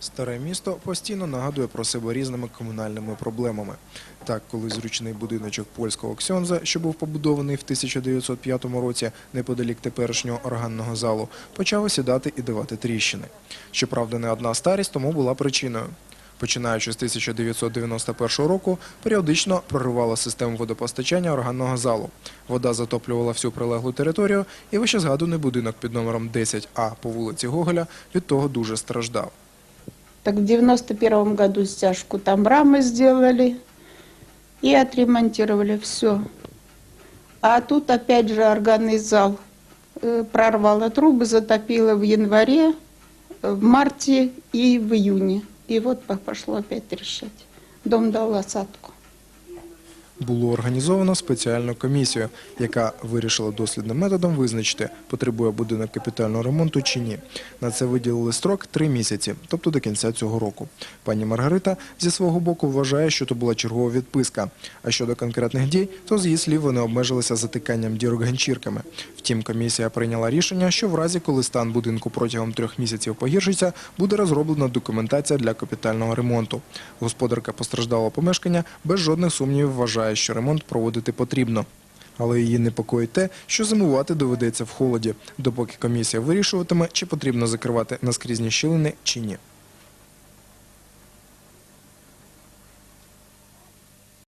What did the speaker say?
Старе місто постійно нагадує про себе різними комунальними проблемами. Так, коли зручний будиночок польського ксьонза, що був побудований в 1905 році неподалік теперішнього органного залу, почав осідати і давати тріщини. Щоправда, не одна старість тому була причиною. Починаючи з 1991 року, періодично проривала систему водопостачання органного залу. Вода затоплювала всю прилеглу територію, і вище згаданий будинок під номером 10А по вулиці Гоголя від того дуже страждав. Так в 91 году стяжку там рамы сделали и отремонтировали все. А тут опять же органный зал э, прорвало трубы, затопило в январе, э, в марте и в июне. И вот по- пошло опять трещать. Дом дал осадку. Було організовано спеціальну комісію, яка вирішила дослідним методом визначити, потребує будинок капітального ремонту чи ні. На це виділили строк три місяці, тобто до кінця цього року. Пані Маргарита зі свого боку вважає, що то була чергова відписка. А щодо конкретних дій, то з її слів вони обмежилися затиканням дірок ганчірками. Втім, комісія прийняла рішення, що в разі, коли стан будинку протягом трьох місяців погіршиться, буде розроблена документація для капітального ремонту. Господарка постраждалого помешкання без жодних сумнівів вважає, що ремонт проводити потрібно. Але її непокоїть те, що зимувати доведеться в холоді, допоки комісія вирішуватиме, чи потрібно закривати наскрізні щілини чи ні.